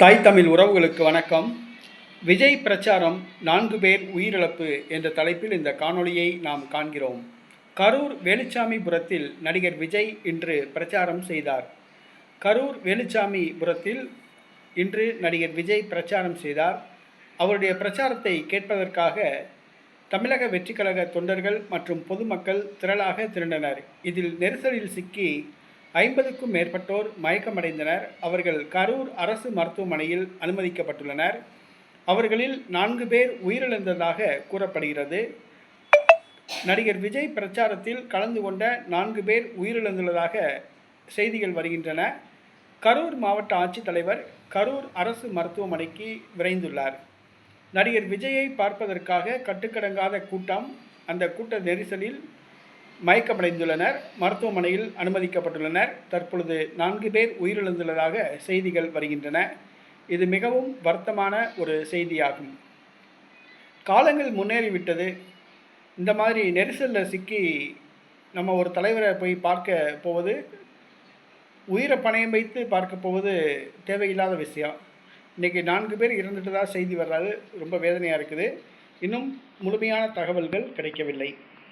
தாய் தமிழ் உறவுகளுக்கு வணக்கம். விஜய் பிரச்சாரம் நான்கு பேர் உயிரிழப்பு என்ற தலைப்பில் இந்த காணொளியை நாம் காண்கிறோம். கரூர் வேலுச்சாமிபுரத்தில் நடிகர் விஜய் இன்று பிரச்சாரம் செய்தார். கரூர் வேலுச்சாமிபுரத்தில் இன்று நடிகர் விஜய் பிரச்சாரம் செய்தார். அவருடைய பிரச்சாரத்தை கேட்பதற்காக தமிழக வெற்றிக்கழக தொண்டர்கள் மற்றும் பொதுமக்கள் திரளாக திரண்டனர். இதில் நெரிசலில் சிக்கி ஐம்பதுக்கும் மேற்பட்டோர் மயக்கமடைந்தனர். அவர்கள் கரூர் அரசு மருத்துவமனையில் அனுமதிக்கப்பட்டுள்ளனர். அவர்களில் நான்கு பேர் உயிரிழந்ததாக கூறப்படுகிறது. நடிகர் விஜய் பிரச்சாரத்தில் கலந்து கொண்ட நான்கு பேர் உயிரிழந்துள்ளதாக செய்திகள் வருகின்றன. கரூர் மாவட்ட ஆட்சித்தலைவர் கரூர் அரசு மருத்துவமனைக்கு விரைந்துள்ளார். நடிகர் விஜயை பார்ப்பதற்காக கட்டுக்கடங்காத கூட்டம். அந்த கூட்ட நெரிசலில் மயக்கமடைந்துள்ளனர். மருத்துவமனையில் அனுமதிக்கப்பட்டுள்ளனர். தற்பொழுது நான்கு பேர் உயிரிழந்துள்ளதாக செய்திகள் வருகின்றன. இது மிகவும் வருத்தமான ஒரு செய்தியாகும். காலங்கள் முன்னேறிவிட்டது. இந்த மாதிரி நெரிசலில் சிக்கி நம்ம ஒரு தலைவரை போய் பார்க்க போவது உயிரை பணயம் வைத்து பார்க்க போவது தேவையில்லாத விஷயம். இன்றைக்கி நான்கு பேர் இறந்துட்டதாக செய்தி வர்றது ரொம்ப வேதனையாக இருக்குது. இன்னும் முழுமையான தகவல்கள் கிடைக்கவில்லை.